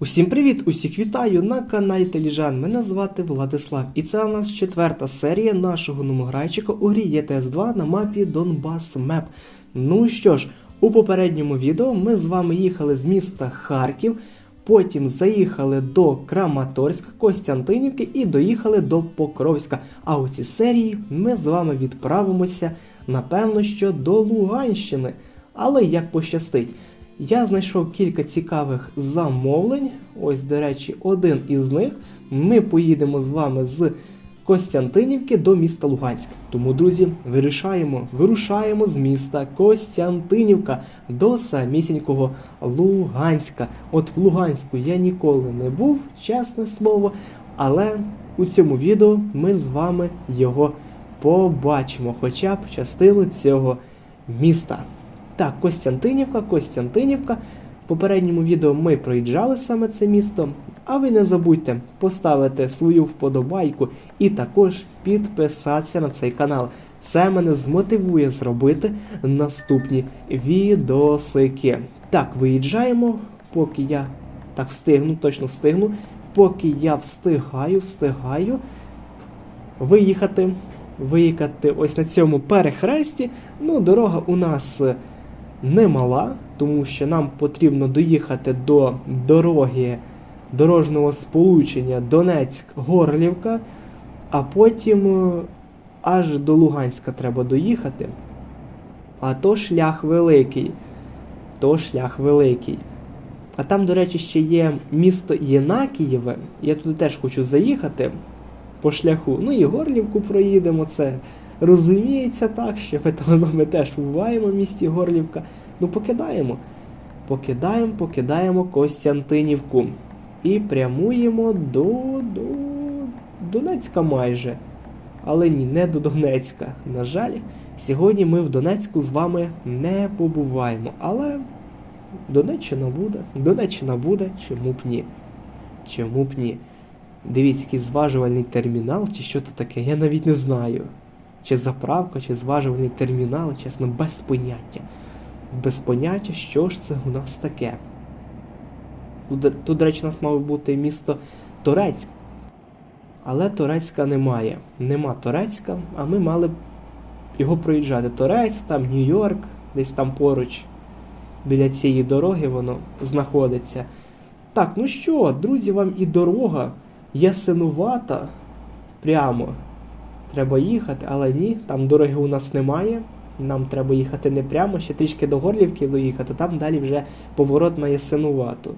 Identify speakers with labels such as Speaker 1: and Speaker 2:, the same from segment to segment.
Speaker 1: Усім привіт! Усіх вітаю на каналі Теліжан. Мене звати Владислав, і це у нас четверта серія нашого номограйчика у грі єтс 2 на мапі Донбас Меп. Ну що ж, у попередньому відео ми з вами їхали з міста Харків, потім заїхали до Краматорська, Костянтинівки і доїхали до Покровська. А у цій серії ми з вами відправимося, напевно, що до Луганщини. Але як пощастить. Я знайшов кілька цікавих замовлень. Ось, до речі, один із них. Ми поїдемо з вами з Костянтинівки до міста Луганськ. Тому, друзі, вирішаємо, вирушаємо з міста Костянтинівка до самісінького Луганська. От в Луганську я ніколи не був, чесне слово, але у цьому відео ми з вами його побачимо, хоча б частину цього міста. Так, Костянтинівка, Костянтинівка. В попередньому відео ми проїжджали саме це місто. А ви не забудьте поставити свою вподобайку і також підписатися на цей канал. Це мене змотивує зробити наступні відосики. Так, виїжджаємо, поки я так встигну, точно встигну. Поки я встигаю, встигаю виїхати. Виїхати ось на цьому перехресті. Ну, дорога у нас е, немала, тому що нам потрібно доїхати до дороги дорожнього сполучення Донецьк-Горлівка, а потім е, аж до Луганська треба доїхати. А то шлях великий. То шлях великий. А там, до речі, ще є місто Єнакієве. Я туди теж хочу заїхати по шляху. Ну і Горлівку проїдемо. Це розуміється так, що ми там з вами теж буваємо в місті Горлівка. Ну, покидаємо. Покидаємо, покидаємо Костянтинівку. І прямуємо до, до Донецька майже. Але ні, не до Донецька. На жаль, сьогодні ми в Донецьку з вами не побуваємо. Але Донеччина буде. Донеччина буде, чому б ні? Чому б ні? Дивіться, якийсь зважувальний термінал, чи що то таке, я навіть не знаю. Чи заправка, чи зважувальний термінал, чесно, без поняття. Без поняття, що ж це у нас таке. Тут, тут, до речі, у нас мало бути місто Торецьк. Але Торецька немає. Нема Торецька, а ми мали б його проїжджати. Торець, там Нью-Йорк, десь там поруч, біля цієї дороги воно знаходиться. Так, ну що, друзі, вам і дорога ясинувата. Прямо. Треба їхати, але ні, там дороги у нас немає. Нам треба їхати не прямо, ще трішки до Горлівки доїхати, там далі вже поворот на Ясинувату.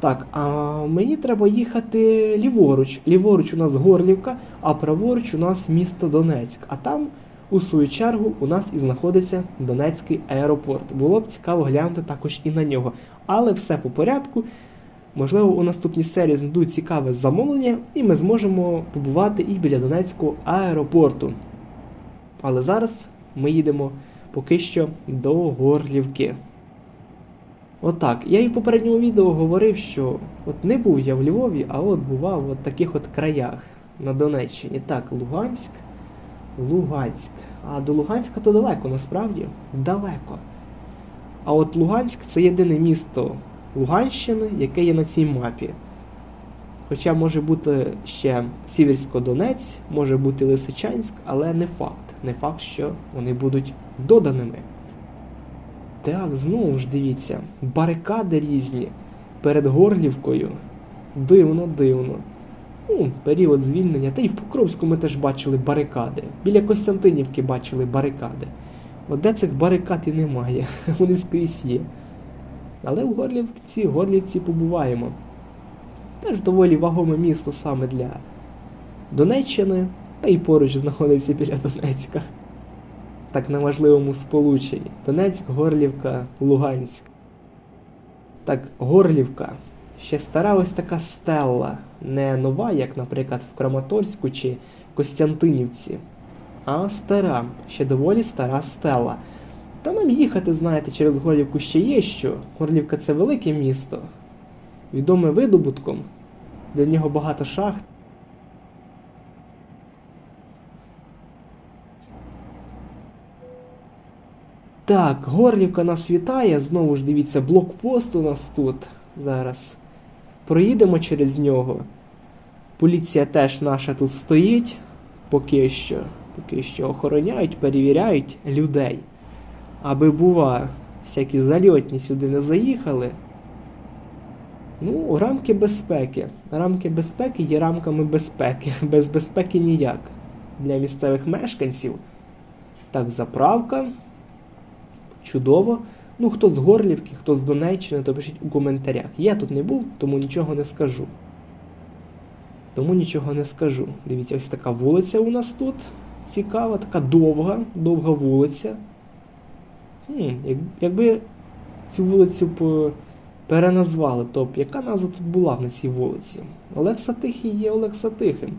Speaker 1: Так, а мені треба їхати ліворуч. Ліворуч у нас Горлівка, а праворуч у нас місто Донецьк. А там, у свою чергу, у нас і знаходиться Донецький аеропорт. Було б цікаво глянути також і на нього. Але все по порядку. Можливо, у наступній серії знайдуть цікаве замовлення, і ми зможемо побувати і біля Донецького аеропорту. Але зараз ми їдемо поки що до Горлівки. Отак. Я і в попередньому відео говорив, що от не був я в Львові, а от бував в от таких от краях на Донеччині. Так, Луганськ, Луганськ. А до Луганська то далеко, насправді далеко. А от Луганськ це єдине місто Луганщини, яке є на цій мапі. Хоча може бути ще Сіверсько-Донець, може бути Лисичанськ, але не факт. Не факт, що вони будуть доданими. Так, знову ж дивіться, барикади різні перед Горлівкою. Дивно, дивно. Ну, період звільнення. Та й в Покровську ми теж бачили барикади. Біля Костянтинівки бачили барикади. От де цих барикад і немає, вони скрізь є. Але в Горлівці, Горлівці побуваємо. Теж доволі вагоме місто саме для Донеччини, та й поруч знаходиться біля Донецька. Так на важливому сполученні. Донецьк, Горлівка, Луганськ. Так, Горлівка. Ще стара ось така стелла. Не нова, як, наприклад, в Краматорську чи Костянтинівці, а стара, ще доволі стара стела. Та нам їхати, знаєте, через Горлівку ще є що. Горлівка це велике місто, відоме видобутком, для нього багато шахт. Так, Горлівка нас вітає. Знову ж дивіться, блокпост у нас тут. Зараз проїдемо через нього. Поліція теж наша тут стоїть, поки що, поки що охороняють, перевіряють людей. Аби бува, всякі зальотні сюди не заїхали. Ну, рамки безпеки. Рамки безпеки є рамками безпеки. Без безпеки ніяк. Для місцевих мешканців. Так, заправка. Чудово. Ну, хто з Горлівки, хто з Донеччини, то пишіть у коментарях. Я тут не був, тому нічого не скажу. Тому нічого не скажу. Дивіться, ось така вулиця у нас тут. Цікава, така довга, довга вулиця. Хм, як, якби цю вулицю по переназвали, то б яка назва тут була на цій вулиці? Олекса Тихий є Олекса Тихим.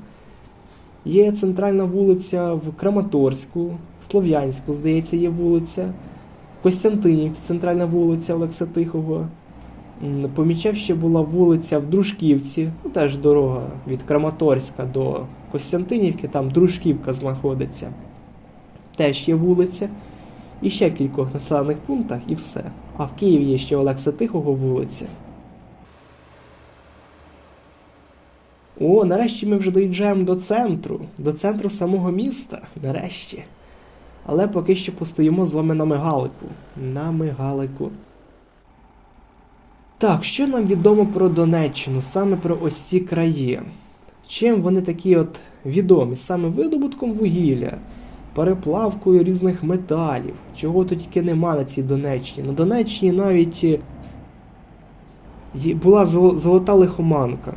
Speaker 1: Є центральна вулиця в Краматорську, Слов'янську, здається, є вулиця. Костянтинівці, центральна вулиця Олекса Тихого. Помічав, ще була вулиця в Дружківці, ну теж дорога від Краматорська до Костянтинівки, там Дружківка знаходиться. Теж є вулиця. І ще кількох населених пунктах, і все. А в Києві є ще Олекса Тихого вулиця. О, нарешті ми вже доїжджаємо до центру, до центру самого міста. Нарешті. Але поки що постоїмо з вами на мигалику. На мигалику. Так, що нам відомо про Донеччину, саме про ось ці краї? Чим вони такі от відомі? Саме видобутком вугілля, переплавкою різних металів, чого тут тільки нема на цій Донеччині. На Донеччині навіть е, була золота лихоманка.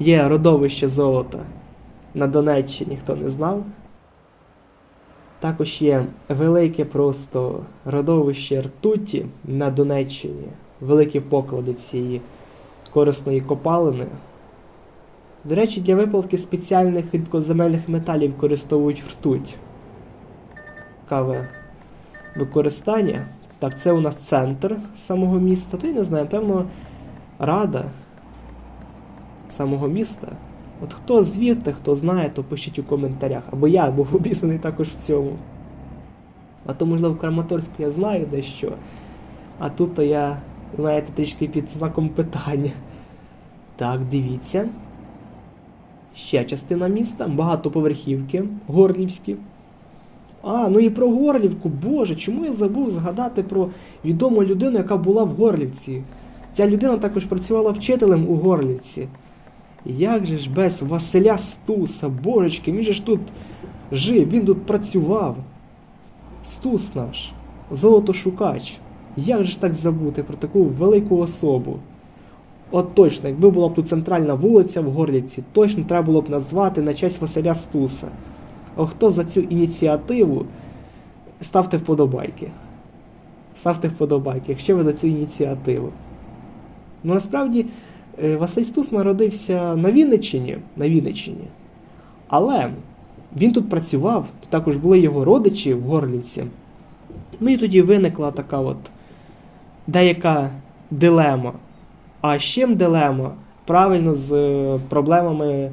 Speaker 1: Є родовище золота на Донеччині, хто не знав. Також є велике просто родовище ртуті на Донеччині, великі поклади цієї корисної копалини. До речі, для виплавки спеціальних рідкоземельних металів використовують ртуть. Цікаве використання. Так, це у нас центр самого міста. То я не знаю, певно, рада самого міста. От хто звідти, хто знає, то пишіть у коментарях. Або я був обізнаний також в цьому. А то, можливо, в Краматорську я знаю дещо. А тут то я, знаєте, трішки під знаком питання. Так, дивіться. Ще частина міста, багатоповерхівки, горлівські. А, ну і про Горлівку. Боже, чому я забув згадати про відому людину, яка була в Горлівці? Ця людина також працювала вчителем у Горлівці. Як же ж без Василя Стуса, божечки, він же ж тут жив, він тут працював. Стус наш, золотошукач. Як же ж так забути про таку велику особу? От точно, якби була б тут центральна вулиця в Горлівці, точно треба було б назвати на честь Василя Стуса. А хто за цю ініціативу? Ставте вподобайки. Ставте вподобайки, якщо ви за цю ініціативу. Ну насправді е, Василь Стус народився на Вінниччині, на Вінниччині. Але він тут працював, також були його родичі в Горлівці. Ну і тоді виникла така от деяка дилема. А з чим дилема? Правильно з е, проблемами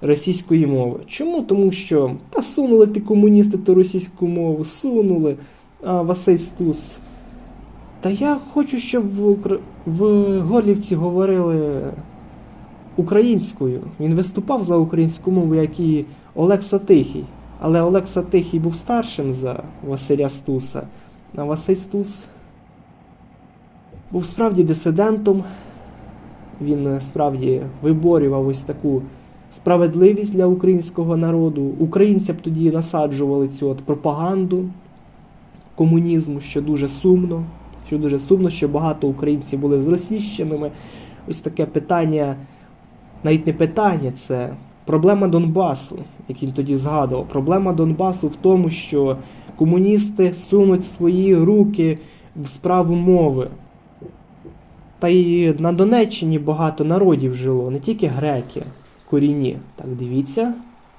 Speaker 1: російської мови. Чому? Тому що та сунули ті комуністи ту російську мову, сунули, а Василь Стус. Та я хочу, щоб в, в Горлівці говорили українською. Він виступав за українську мову, як і Олекса Тихий. Але Олекса Тихий був старшим за Василя Стуса. А Василь Стус був справді дисидентом. Він е, справді виборював ось таку справедливість для українського народу. Українці б тоді насаджували цю от пропаганду комунізму, що дуже сумно. Що дуже сумно, що багато українців були зросійщеними. Ось таке питання, навіть не питання, це проблема Донбасу, як він тоді згадував. Проблема Донбасу в тому, що комуністи сунуть свої руки в справу мови. Та й на Донеччині багато народів жило, не тільки греки, корінні. Так, дивіться,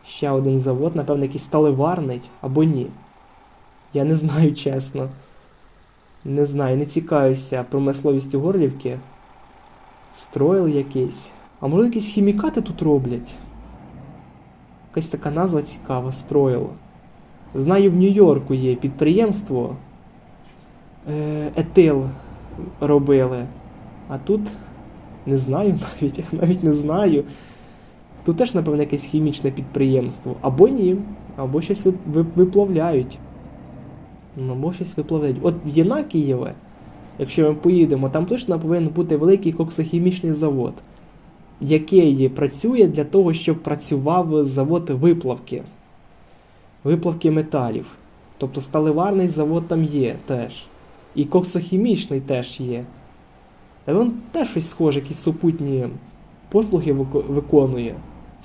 Speaker 1: ще один завод, напевно, якийсь сталеварний або ні. Я не знаю чесно. Не знаю, не цікавився промисловістю Горлівки. Строїл якийсь. А може якісь хімікати тут роблять? Якась така назва цікава, строїл. Знаю, в Нью-Йорку є підприємство. Е, етил робили. А тут Не знаю навіть, навіть не знаю. Тут теж, напевно, якесь хімічне підприємство. Або ні, або щось вип- вип- виплавляють. Ну, або щось виплавляють. От в Єнакієве, якщо ми поїдемо, там точно повинен бути великий коксохімічний завод, який працює для того, щоб працював завод виплавки. Виплавки металів. Тобто сталеварний завод там є теж. І коксохімічний теж є. А він теж щось схоже, якісь супутні послуги виконує.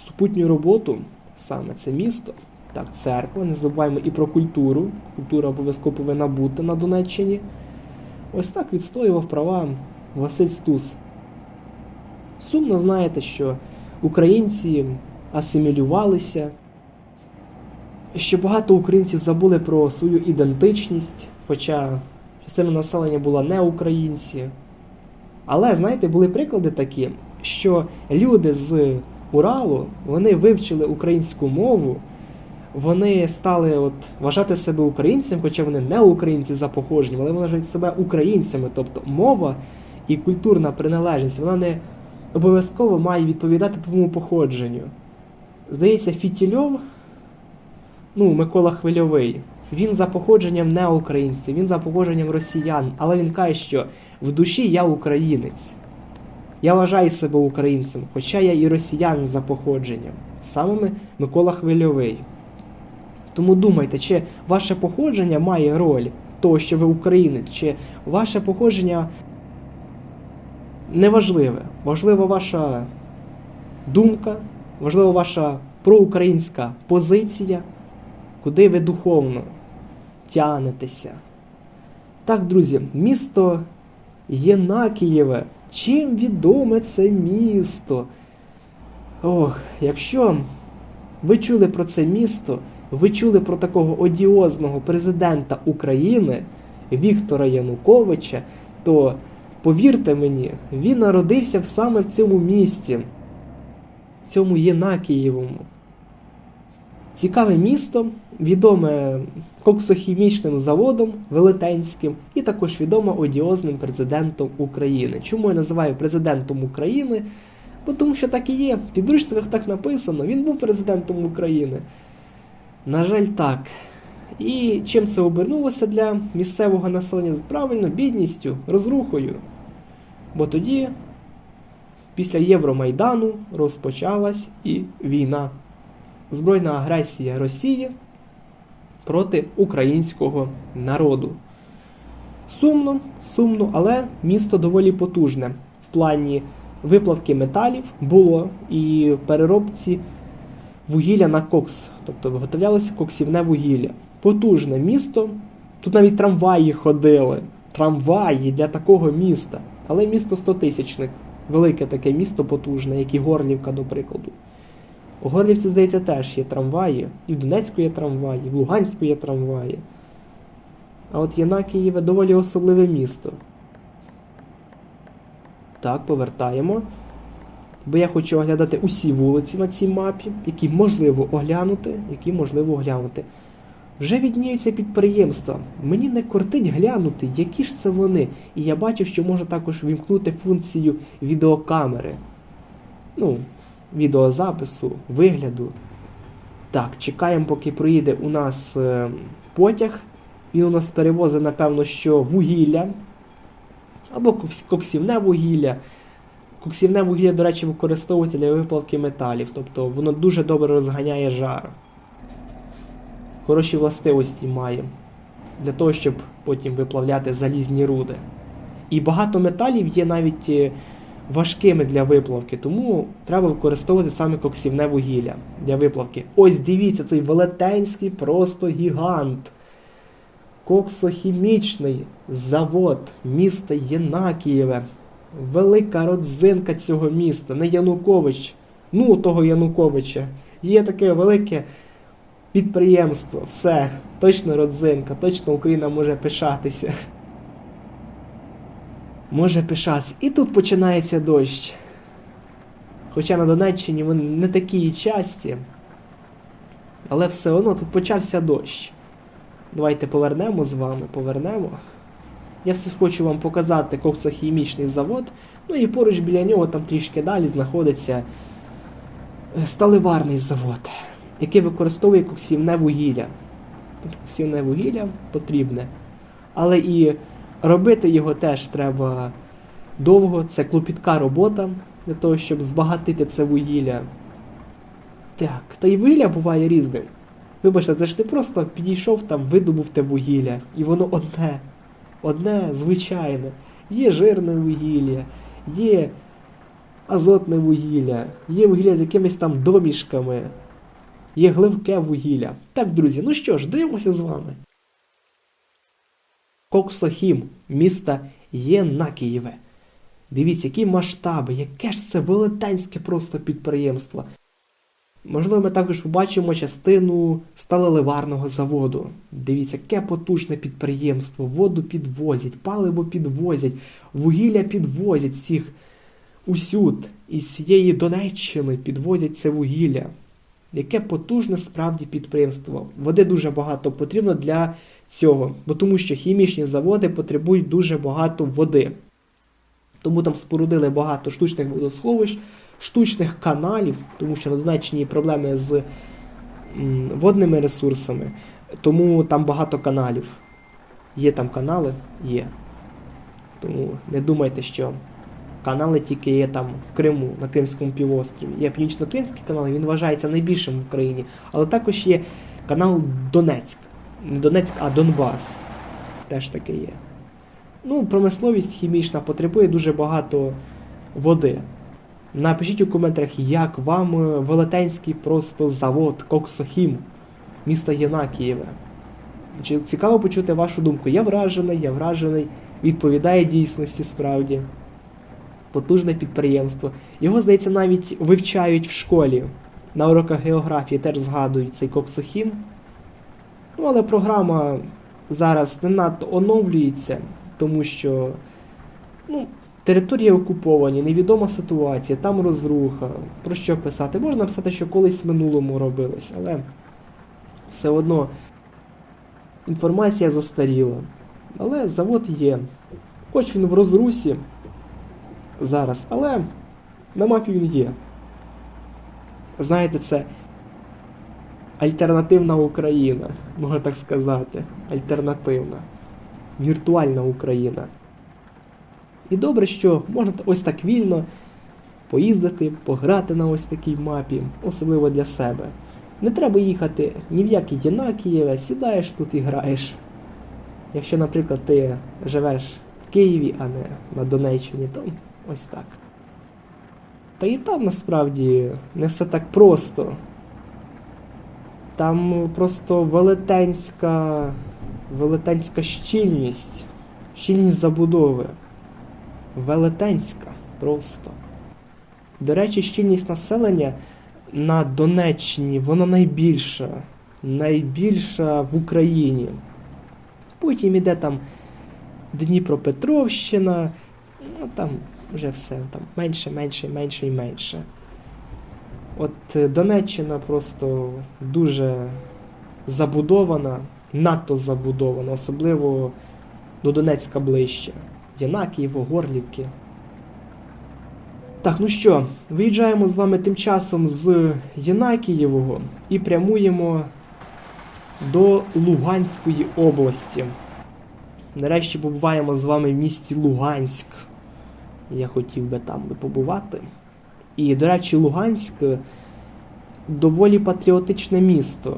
Speaker 1: Супутню роботу саме це місто. Так, церква, не забуваємо і про культуру. Культура обов'язково повинна бути на Донеччині. Ось так відстоював права Василь Стус. Сумно знаєте, що українці асимілювалися, що багато українців забули про свою ідентичність, хоча частина населення була не українці. Але, знаєте, були приклади такі, що люди з Уралу вони вивчили українську мову, вони стали от, вважати себе українцями, хоча вони не українці за походженням, але вони вважають себе українцями. Тобто мова і культурна приналежність, вона не обов'язково має відповідати твоєму походженню. Здається, Фітільов, ну, Микола Хвильовий, він за походженням не українців, він за походженням росіян, але він каже, що в душі я українець. Я вважаю себе українцем, хоча я і росіянин за походженням. Саме Микола Хвильовий. Тому думайте, чи ваше походження має роль того, що ви українець, чи ваше походження неважливе. Важлива ваша думка, важлива ваша проукраїнська позиція, куди ви духовно тянетеся. Так, друзі, місто Єнакієве. Чим відоме це місто? Ох, якщо ви чули про це місто, ви чули про такого одіозного президента України Віктора Януковича, то повірте мені, він народився саме в цьому місті, в цьому Єнакієвому. Цікаве місто, відоме коксохімічним заводом велетенським і також відоме одіозним президентом України. Чому я називаю президентом України? Бо тому що так і є. В підручниках так написано, він був президентом України. На жаль, так. І чим це обернулося для місцевого населення? Правильно, бідністю, розрухою. Бо тоді, після Євромайдану, розпочалась і війна збройна агресія Росії проти українського народу. Сумно, сумно, але місто доволі потужне. В плані виплавки металів було і переробці вугілля на кокс, тобто виготовлялося коксівне вугілля. Потужне місто. Тут навіть трамваї ходили. Трамваї для такого міста. Але місто 100 тисячник. Велике таке місто потужне, як і Горлівка, до прикладу. У Горлівці, здається, теж є трамваї. І в Донецьку є трамваї, і в Луганську є трамваї. А от Єнакієве доволі особливе місто. Так, повертаємо. Бо я хочу оглядати усі вулиці на цій мапі, які можливо оглянути, які можливо оглянути. Вже відніються підприємства. Мені не кортить глянути, які ж це вони. І я бачив, що можна також вімкнути функцію відеокамери. Ну, відеозапису, вигляду. Так, чекаємо, поки проїде у нас е, потяг. Він у нас перевозить, напевно, що вугілля. Або коксівне вугілля. Коксівне вугілля, до речі, використовується для виплавки металів, тобто воно дуже добре розганяє жар. Хороші властивості має для того, щоб потім виплавляти залізні руди. І багато металів є навіть е, важкими для виплавки, тому треба використовувати саме коксівне вугілля для виплавки. Ось дивіться, цей велетенський просто гігант. Коксохімічний завод міста Єнакієве. Велика родзинка цього міста, не Янукович. Ну, того Януковича. Є таке велике підприємство. Все, точно родзинка, точно Україна може пишатися. Може пишатися. І тут починається дощ. Хоча на Донеччині вони не такі часті. Але все одно тут почався дощ. Давайте повернемо з вами, повернемо. Я все хочу вам показати коксохімічний завод. Ну і поруч біля нього, там трішки далі, знаходиться е, сталеварний завод, який використовує коксівне вугілля. Коксівне вугілля потрібне. Але і робити його теж треба довго, це клопітка робота для того, щоб збагатити це вугілля. Так, та й вугілля буває різним. Вибачте, це ж ти просто підійшов там, видобув те вугілля, і воно одне, одне звичайне. Є жирне вугілля, є азотне вугілля, є вугілля з якимись там домішками, є гливке вугілля. Так, друзі, ну що ж, дивимося з вами. Коксохім, міста Єнакієве. Дивіться, які масштаби, яке ж це велетенське просто підприємство. Можливо, ми також побачимо частину сталеливарного заводу. Дивіться, яке потужне підприємство, воду підвозять, паливо підвозять, вугілля підвозять всіх усюд, із всієї Донеччини підвозять це вугілля. Яке потужне справді підприємство. Води дуже багато потрібно для цього, бо тому що хімічні заводи потребують дуже багато води. Тому там спорудили багато штучних водосховищ, штучних каналів, тому що на Донеччині проблеми з водними ресурсами, тому там багато каналів. Є там канали? Є. Тому не думайте, що канали тільки є там в Криму, на Кримському півострові. Є Північно-Кримський канал, він вважається найбільшим в Україні. Але також є канал Донецьк. Не Донецьк, а Донбас. Теж таке є. Ну, промисловість хімічна потребує дуже багато води. Напишіть у коментарях, як вам е, велетенський просто завод Коксохім міста Єнакієве. Цікаво почути вашу думку? Я вражений, я вражений, відповідає дійсності справді. Потужне підприємство. Його, здається, навіть вивчають в школі. На уроках географії теж згадують цей Коксохім. Ну, але програма зараз не надто оновлюється, тому що ну, території окуповані, невідома ситуація, там розруха. Про що писати? Можна писати, що колись в минулому робилось, але все одно інформація застаріла. Але завод є. Хоч він в розрусі зараз, але на мапі він є. Знаєте, це альтернативна Україна, можна так сказати. Альтернативна. Віртуальна Україна. І добре, що можна ось так вільно поїздити, пограти на ось такій мапі, особливо для себе. Не треба їхати ні в яке Єнакієве, сідаєш тут і граєш. Якщо, наприклад, ти живеш в Києві, а не на Донеччині, то ось так. Та і там насправді не все так просто. Там просто велетенська, велетенська щільність, щільність забудови. Велетенська просто. До речі, щільність населення на Донеччині, вона найбільша. Найбільша в Україні. Потім іде там Дніпропетровщина, ну там вже все там менше, менше, менше і менше. От е, Донеччина просто дуже забудована, надто забудована, особливо до Донецька ближче. Янакієво, Горлівки. Так, ну що, виїжджаємо з вами тим часом з Єнакієвого і прямуємо до Луганської області. Нарешті побуваємо з вами в місті Луганськ. Я хотів би там побувати. І, до речі, Луганськ доволі патріотичне місто.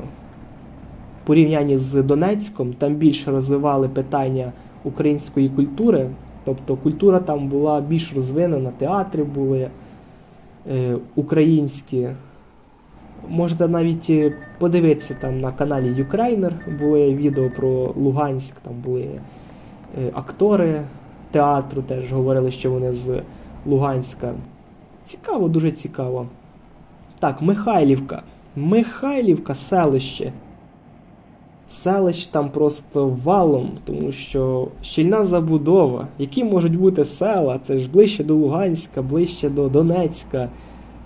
Speaker 1: В порівнянні з Донецьком, там більше розвивали питання української культури. Тобто культура там була більш розвинена, театри були е, українські. Можете навіть е, подивитися там на каналі Юкрейнер, були відео про Луганськ, там були е, актори театру, теж говорили, що вони з Луганська. Цікаво, дуже цікаво. Так, Михайлівка. Михайлівка селище. Селищ там просто валом, тому що щільна забудова. Які можуть бути села? Це ж ближче до Луганська, ближче до Донецька.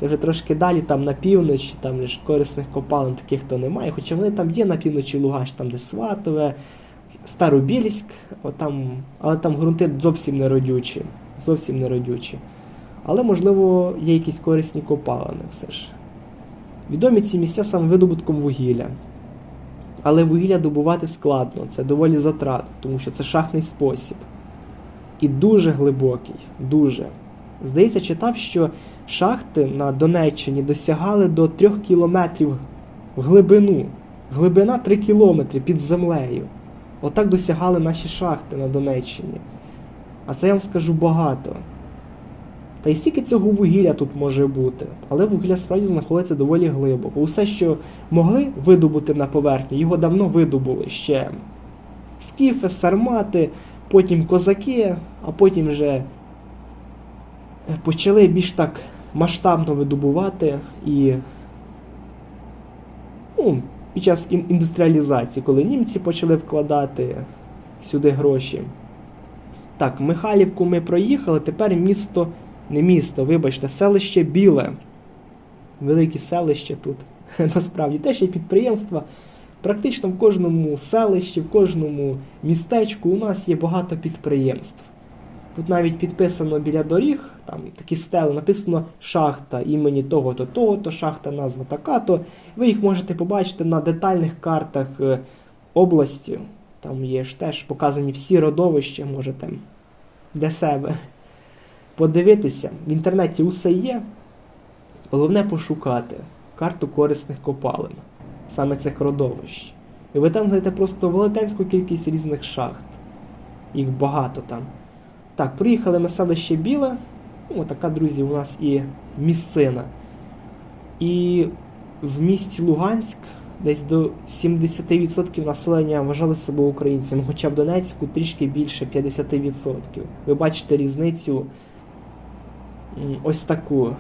Speaker 1: Це вже трошки далі, там на півночі, там ж корисних копалин таких то немає. Хоча вони там є на півночі Луганщ, там де Сватове, Старобільськ, отам, але там ґрунти зовсім не родючі. Зовсім не родючі. Але, можливо, є якісь корисні копалини все ж. Відомі ці місця саме видобутком вугілля. Але вугілля добувати складно, це доволі затратно, тому що це шахтний спосіб. І дуже глибокий, дуже. Здається, читав, що шахти на Донеччині досягали до 3 кілометрів в глибину. Глибина 3 кілометри під землею. Отак досягали наші шахти на Донеччині. А це я вам скажу багато. Та й стільки цього вугілля тут може бути, але вугілля справді знаходиться доволі глибоко. Усе, що могли видобути на поверхні, його давно видобули ще скіфи, сармати, потім козаки, а потім вже почали більш так масштабно видобувати і ну, під час індустріалізації, коли німці почали вкладати сюди гроші. Так, Михайлівку ми проїхали, тепер місто, не місто, вибачте, селище Біле. Велике селище тут. Насправді теж є підприємства. Практично в кожному селищі, в кожному містечку у нас є багато підприємств. Тут навіть підписано біля доріг, там такі стели, написано шахта імені того-то, того-то, шахта назва така-то. Ви їх можете побачити на детальних картах е, області. Там є ж теж показані всі родовища, можете для себе подивитися. В інтернеті усе є. Головне пошукати карту корисних копалин, саме цих родовищ. І ви там знайдете просто велетенську кількість різних шахт. Їх багато там. Так, приїхали ми селище Біле. Ну, така, друзі, у нас і місцина. І в місті Луганськ десь до 70% населення вважали себе українцями, хоча в Донецьку трішки більше 50%. Ви бачите різницю ось таку.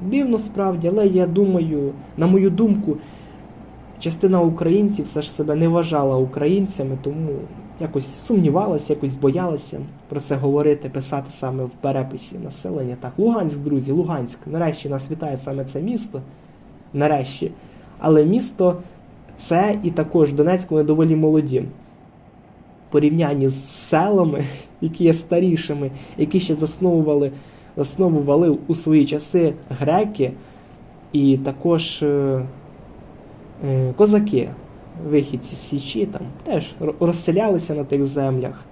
Speaker 1: Дивно справді, але я думаю, на мою думку, частина українців все ж себе не вважала українцями, тому якось сумнівалася, якось боялася про це говорити, писати саме в переписі населення. Так, Луганськ, друзі, Луганськ. Нарешті нас вітає саме це місто. Нарешті. Але місто це і також Донецьк, вони доволі молоді. В порівнянні з селами, які є старішими, які ще засновували, засновували у свої часи греки, і також е, е, козаки, вихідці з Січі, там теж розселялися на тих землях,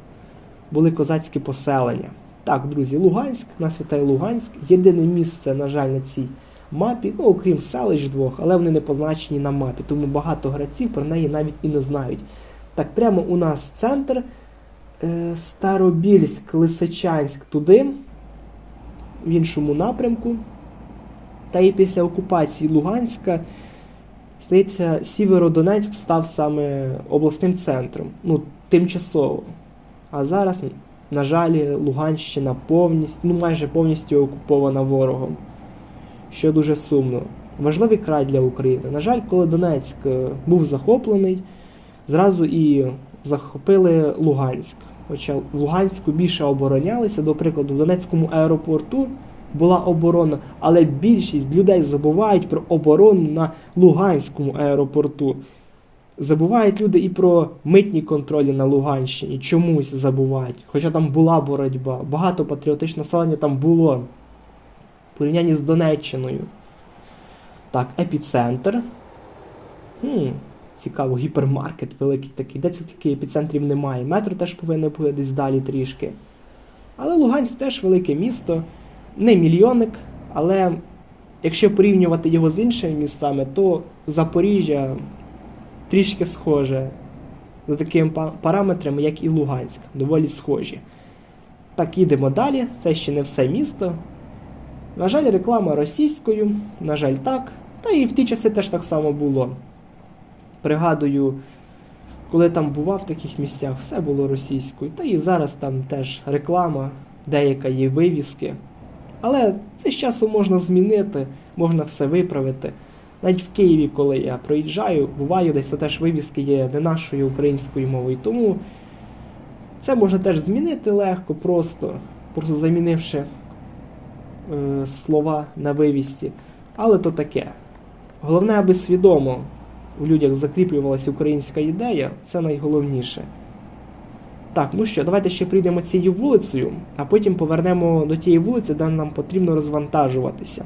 Speaker 1: були козацькі поселення. Так, друзі, Луганськ, нас вітає Луганськ. Єдине місце, на жаль, на цій мапі, ну, окрім селищ двох, але вони не позначені на мапі, тому багато гравців про неї навіть і не знають. Так, прямо у нас центр Старобільськ, Лисичанськ туди, в іншому напрямку. Та і після окупації Луганська, здається, Сєвєродонецьк став саме обласним центром. Ну, тимчасово. А зараз, на жаль, Луганщина повністю, ну майже повністю окупована ворогом що дуже сумно. Важливий край для України. На жаль, коли Донецьк е, був захоплений, зразу і захопили Луганськ. Хоча в Луганську більше оборонялися, до прикладу, в Донецькому аеропорту була оборона, але більшість людей забувають про оборону на Луганському аеропорту. Забувають люди і про митні контролі на Луганщині. Чомусь забувають. Хоча там була боротьба. Багато патріотичного населення там було в порівнянні з Донеччиною. Так, епіцентр. Хм, цікаво, гіпермаркет великий такий. Де це такий епіцентрів немає. Метро теж повинен бути десь далі трішки. Але Луганськ теж велике місто. Не мільйонник, але якщо порівнювати його з іншими містами, то Запоріжжя трішки схоже за такими параметрами, як і Луганськ. Доволі схожі. Так, їдемо далі. Це ще не все місто. На жаль, реклама російською, на жаль, так. Та і в ті часи теж так само було. Пригадую, коли там бував в таких місцях, все було російською. Та і зараз там теж реклама, деяка є вивіски. Але це з часом можна змінити, можна все виправити. Навіть в Києві, коли я проїжджаю, буваю десь то теж вивіски є не нашою українською мовою. Тому це можна теж змінити легко, просто, просто замінивши е, слова на вивісті. Але то таке. Головне, аби свідомо у людях закріплювалася українська ідея, це найголовніше. Так, ну що, давайте ще прийдемо цією вулицею, а потім повернемо до тієї вулиці, де нам потрібно розвантажуватися.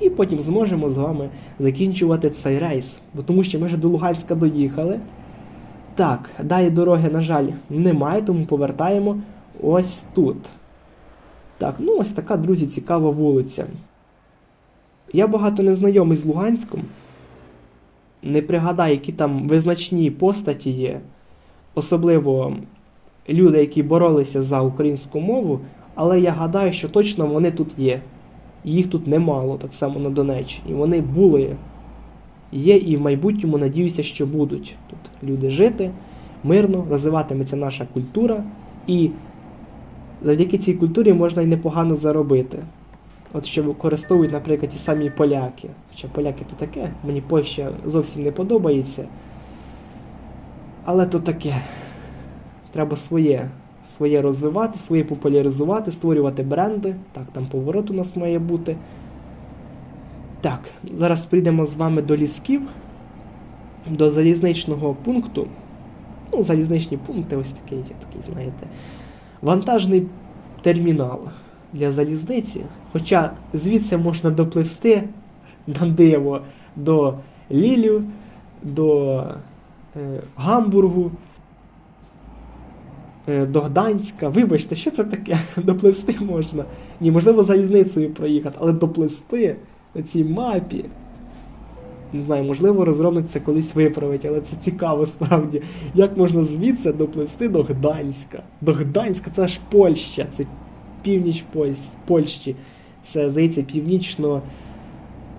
Speaker 1: І потім зможемо з вами закінчувати цей рейс. Бо тому що ми вже до Луганська доїхали. Так, далі дороги, на жаль, немає, тому повертаємо ось тут. Так, ну ось така, друзі, цікава вулиця. Я багато не знайомий з Луганськом. Не пригадаю, які там визначні постаті є. Особливо люди, які боролися за українську мову, але я гадаю, що точно вони тут є. Їх тут немало, так само на Донеччині. Вони були, є і в майбутньому надіюся, що будуть тут люди жити мирно, розвиватиметься наша культура, і завдяки цій культурі можна й непогано заробити. От що використовують, наприклад, ті самі поляки. Хоча поляки то таке, мені Польща зовсім не подобається. Але то таке. Треба своє, своє розвивати, своє популяризувати, створювати бренди. Так, там поворот у нас має бути. Так, зараз прийдемо з вами до лісків, до залізничного пункту. Ну, залізничні пункти, ось такий, такий, знаєте, вантажний термінал для залізниці. Хоча звідси можна допливсти на диво до Лілю, до е, Гамбургу, е, до Гданська. Вибачте, що це таке? Допливсти можна. Ні, можливо, залізницею проїхати, але допливсти на цій мапі. Не знаю, можливо, розробник це колись виправить, але це цікаво справді. Як можна звідси допливсти до Гданська? До Гданська це аж Польща, це північ Польщ- Польщі. Це, здається, північно,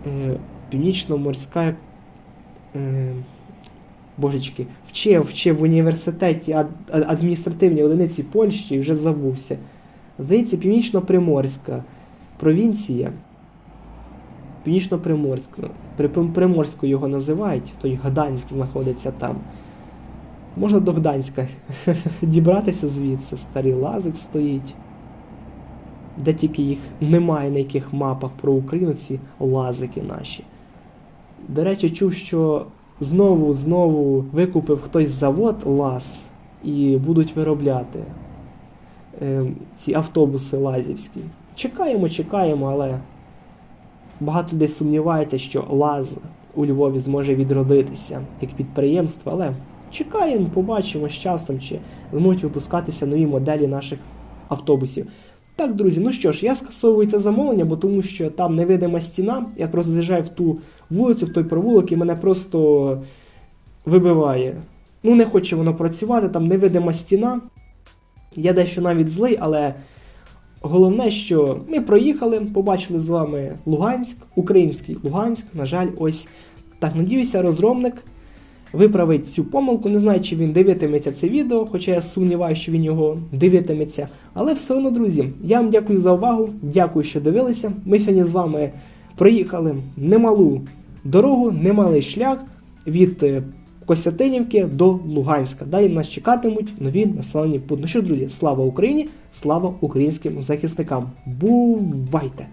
Speaker 1: е, північно-морська. Е, божечки, вчив, вчив в університеті ад- ад- адміністративній одиниці Польщі, і вже забувся. Здається, північно-приморська провінція. Північно-приморська. При Приморську його називають, той Гданськ знаходиться там. Можна до Гданська дібратися звідси. Старий лазик стоїть. Де тільки їх немає на яких мапах про Україну, ці лазики наші. До речі, чув, що знову знову викупив хтось завод ЛАЗ і будуть виробляти е, ці автобуси лазівські. Чекаємо, чекаємо, але багато людей сумнівається, що ЛАЗ у Львові зможе відродитися як підприємство, але чекаємо, побачимо з часом, чи зможуть випускатися нові моделі наших автобусів. Так, друзі, ну що ж, я скасовую це замовлення, бо тому що там невидима стіна. Я просто заїжджаю в ту вулицю, в той провулок, і мене просто вибиває. Ну, не хоче воно працювати, там невидима стіна. Я дещо навіть злий, але головне, що ми проїхали, побачили з вами Луганськ, український Луганськ. На жаль, ось так. Надіюся, розробник виправить цю помилку. Не знаю, чи він дивитиметься це відео, хоча я сумніваюся, що він його дивитиметься. Але все одно, друзі, я вам дякую за увагу. Дякую, що дивилися. Ми сьогодні з вами проїхали немалу дорогу, немалий шлях від е, Костянтинівки до Луганська. Далі нас чекатимуть нові населені пункти. Ну що, друзі, слава Україні! Слава українським захисникам! Бувайте!